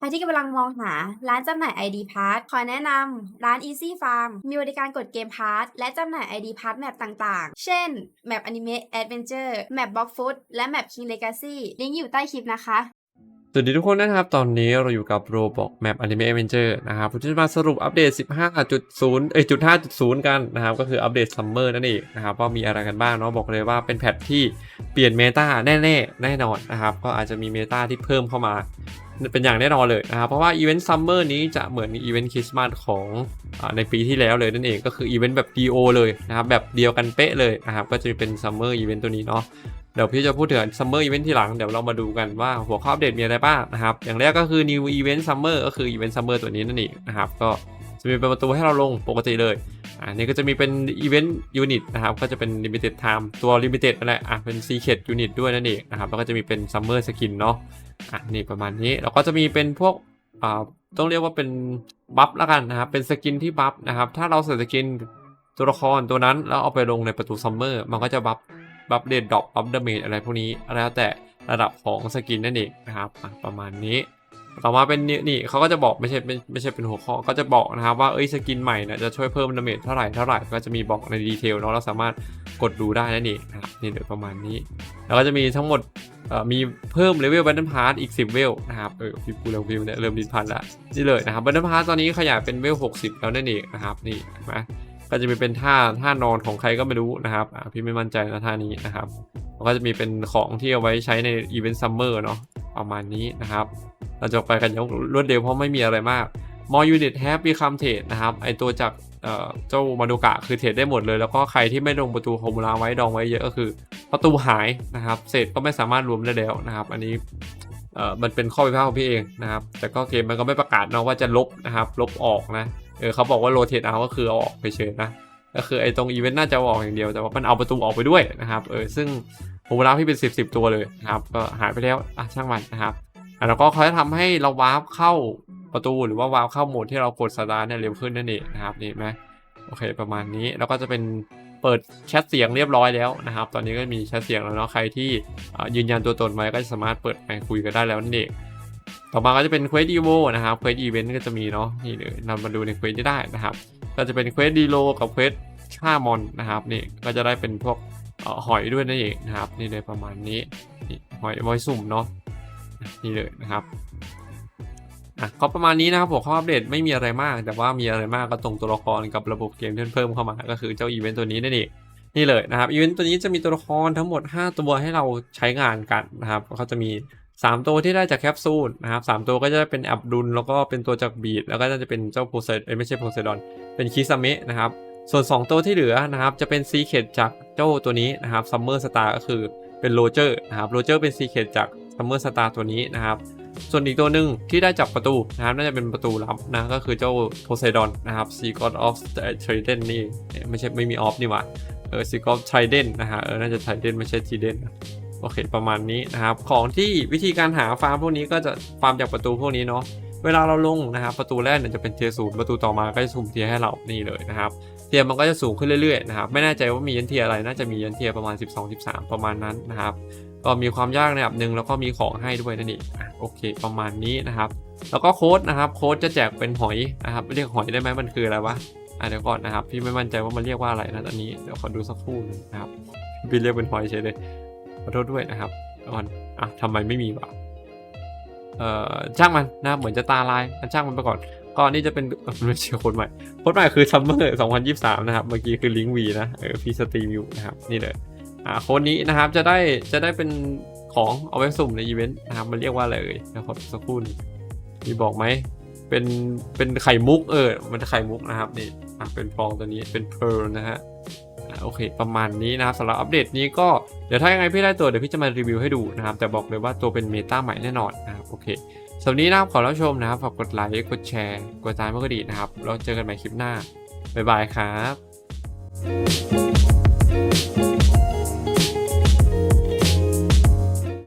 ใครที่กำลังมองหาร้านจำหน่าย ID Pass ขอแนะนำร้าน Easy Farm มีบริการกดเกม Pass และจำหน่าย ID Pass แมปต่างๆ เช่น แมป Anime Adventure แมป Block Food และแมป King Legacy ลิงก์อยู่ใต้คลิปนะคะ สวัสดีทุกคนนะครับ ตอนนี้เราอยู่กับ Roblox Map Anime Adventure นะครับผมจะมาสรุปอัปเดต 15.0 เอ้ยจุด5.0 กันนะครับ ก็คืออัปเดตซัมเมอร์นั่นเองนะครับว่ามีอะไรกันบ้างเนาะบอกเลยว่าเป็นแพทที่เปลี่ยนเมตาแน่ๆ แน่นอนนะครับ ก็อาจจะมีเมตาที่เพิ่มเข้ามา เป็นอย่างแน่นอนเลยนะครับ เพราะว่าอีเวนต์ซัมเมอร์นี้จะเหมือนอีเวนต์คริสต์มาสของอในปีที่แล้วเลยนั่นเองก็คืออีเวนต์แบบ DO เลยนะครับ แบบเดียวกันเป๊ะเลยนะครับ ก็จะเป็นซัมเมอร์อีเวนต์ตัวนี้เนาะเดี๋ยวพี่จะพูดถึง Summer Event ทีหลังเดี๋ยวเรามาดูกันว่าหัวข้ออัปเดตมีอะไรบ้างนะครับ อย่างแรกก็คือ New Event Summer ก็คือ Event Summer ตัวนี้นั่นเองนะครับก็จะมีเป็นประตูให้เราลงปกติเลยอ่านี่ก็จะมีเป็น Event Unit นะครับ ก็จะเป็น Limited Time ตัว Limited นั่นแหละอะเป็น Secret Unit ด้วยนั่นเองนะครับแล้วก็จะมีเป็น Summer Skin เนาะ อะนี่ประมาณนี้แล้วก็จะมีเป็นพวกอ่าต้องเรียกว่าเป็นบัฟแล้วกันนะครับเป็นสกินที่บัฟนะครับถ้าเราใส่สกินตัวละครตัวนั้นแล้วเอาไปลงในประตูซัมเมอร์มันก็จะบัฟบัฟเดดดรอปบัฟเดเมจอะไรพวกนี้แล้วแต่ระดับของสกินนั่นเองนะครับอะประมาณนี้ต่อมาเป็นนี่นี่เขาก็จะบอกไม่ใช่ไม่ไม่ใช่เป็นหัวข้อก็จะบอกนะครับว่าเอ้ยสกินใหม่เนี่ยจะช่วยเพิ่มดาเมจเท่าไหร่เท่าไหร่ก็จะมีบอกในดีเทลเนาะเราสามารถกดดูได้นั่นเองนะครับนี่เดี๋ยวประมาณนี้ แล้วก็จะมีทั้งหมด มีเพิ่มเลเวลบันเดิลพาร์อีก 10 เวลนะครับเออพี่ปูเร็วพิวเนี่ยเริ่มดินพันละนี่เลยนะครับบันเดิลพาร์ตอนนี้ขยายเป็นเวล 60 แล้วนั่นเองนะครับนี่นไหมก็จะมีเป็นท่าท่านอนของใครก็ไม่รู้นะครับพี่ไม่มั่นใจนะท่านี้นะครับแล้วก็จะมีเป็นของที่เอาไว้ใช้ในอีเวนต์ซัมเมอร์เนาะประมาณนี้นะครับเราจะไปกันย่างรวดเร็วเพราะไม่มีอะไรมาก more unit have become trade นะครับไอตัวจาก เจ้ามาดูกะคือเทรดได้หมดเลย แล้วก็ใครที่ไม่ลงประตูโฮมูลาไว้ดองไว้เยอะก็คือ ประตูหายนะครับเศษก็ไม่สามารถรวมได้แล้วนะครับ อันนี้มันเป็นข้อพิพาทของพี่เองนะครับ แต่ก็เกมมันก็ไม่ประกาศเนาะว่าจะลบนะครับ ลบออกนะเออเขาบอกว่าโรเทตเอาก็คือเอาออกไปเฉยนะก็คือไอ้ตรงอีเวนต์น่าจะออกอย่างเดียวแต่ว่ามันเอาประตูออกไปด้วยนะครับเออซึ่งโฮมูลาพี่เป็น10บสตัวเลยนะครับก็หายไปแล้วอะช่างมันนะครับแล้วก็เขาจะทำให้เราวาร์ปเข้า ประตูหรือว่าวาร์ปเข้าโหมดที่เรากดสตาร์ทเนี่ยเร็วขึ้นนั่นเองนะครับนี่ไหมโอเคประมาณนี้แล้วก็จะเป็นเปิดแชทเสียงเรียบร้อยแล้วนะครับ ตอนนี้ก็มีแชทเสียงแล้วเนาะใครที่ยืนยันตัวตนไว้ก็จะสามารถเปิดไปคุยกันได้แล้วนั่นเองต่อมาก็จะเป็นเควสอีโวนะครับเควสอีเวนต์ก็จะมีเนาะนี่เลยนำมาดูในเควสที่ได้นะครับ ก็จะเป็นเควสดีโลกับเควสฆ่ามอนนะครับนี่ก็จะได้เป็นพวกหอยด้วยนั่นเองนะครับ นี่เลยประมาณนี้นี่หอยไว้สุ่มเนาะนี่เลยนะครับ อะก็ประมาณนี้นะครับผมข้ออัปเดตไม่มีอะไรมาก แต่ว่ามีอะไรมากก็ตรงตัวละครกับระบบเกมที่เพิ่มเข้ามา ก็คือเจ้าอีเวนต์ตัวนี้นั่นเองนี่เลยนะครับอีเวนต์ตัวนี้จะมีตัวละครทั้งหมด 5 ตัวให้เราใช้งานกันนะครับเขาจะมี 3 ตัวที่ได้จากแคปซูลนะครับสามตัวก็จะเป็นอับดุลแล้วก็เป็นตัวจากบีดแล้วก็จะเป็นเจ้าโพไซเอ้ยไม่ใช่โพไซดอนเป็นคิซาเมะนะครับส่วน 2 ตัวที่เหลือนะครับจะเป็นซีเคดจากเจ้าตัวนี้นะครับซัมเมอร์สตาร์ก็คือเป็นโรเจอร์นะครับโรเจอร์เป็นซีเคดจากซัมเมอร์สตาร์ตัวนี้นะครับ ส่วนอีกตัวหนึ่งที่ได้จากประตูนะครับน่าจะเป็นประตูลับนะก็คือเจ้าโพไซดอนนะครับ Sea God of Trident นี่ไม่ใช่ไม่มีออฟนี่หว่าเออ Sea God of Trident นะฮะเออน่าจะ Trident ไม่ใช่ Trident นโอเคประมาณนี้นะครับของที่วิธีการหาฟาร์มพวกนี้ก็จะฟาร์มจากประตูพวกนี้เนาะเวลาเราลงนะครับประตูแรกเนี่ยจะเป็นเทียร์ศูนย์ประตูต่อมาก็จะสุ่มเทียร์ให้เรานี่เลยนะครับเทียร์มันก็จะสูงขึ้นเรื่อยๆนะครับไม่แน่ใจว่ามียันเทียร์อะไรน่าจะมียันเทียร์ประมาณ 12-13 ประมาณนั้นนะครับก็มีความยากในระดับหนึ่งแล้วก็มีของให้ด้วยนั่นเองอะ โอเค ประมาณนี้นะครับ แล้วก็โค้ดนะครับโค้ดจะแจกเป็นหอยนะครับเรียกหอยได้ไหมมันคืออะไรวะอะเดี๋ยวก่อนนะครับพี่ไม่มั่นใจว่ามันเรียกว่าอะไรนะตอนนี้เดี๋ยวขอดูสักครู่นึงนะครับพี่เรียกเป็นหอยเฉยเลยขอโทษด้วยนะครับก่อนอะทำไมไม่มีวะเอ่อช่างมันนะเหมือนจะตาลายช่างมันไปก่อนก่อนนี่จะเป็นไม่ใช่ค้ดใหม่โค้ดใหม่คือซัมเมอร์2023 นะครับ เมื่อกี้คือลิงก์วีนะเออพี่สตรีมอยู่นะครับ นี่เลยอ่าโค้ดนี้นะครับจะได้จะได้เป็น ของเอาไว้สุ่มในอีเวนต์นะครับมันเรียกว่าอะไรเอ่ยเดี๋ยวขอสักครู่นึงมีบอกไหมเป็นเป็นไข่มุกเออมันไข่มุกนะครับนี่อะเป็นฟองตัวนี้เป็นเพร์ลนะฮะอะโอเค ประมาณนี้นะครับสำหรับอัปเดตนี้ก็เดี๋ยวถ้ายังไงพี่ได้ตัวเดี๋ยวพี่จะมารีวิวให้ดูนะครับ แต่บอกเลยว่าตัวเป็นเมตาใหม่แน่นอนนะครับโอเคสำหรับนี้นะครับขอรับชมนะครับฝากกดไลค์กดแชร์กดติดตามเพื่อกระดิ่งนะครับแล้วเจอกันใหม่คลิปหน้าบ๊ายบายครับ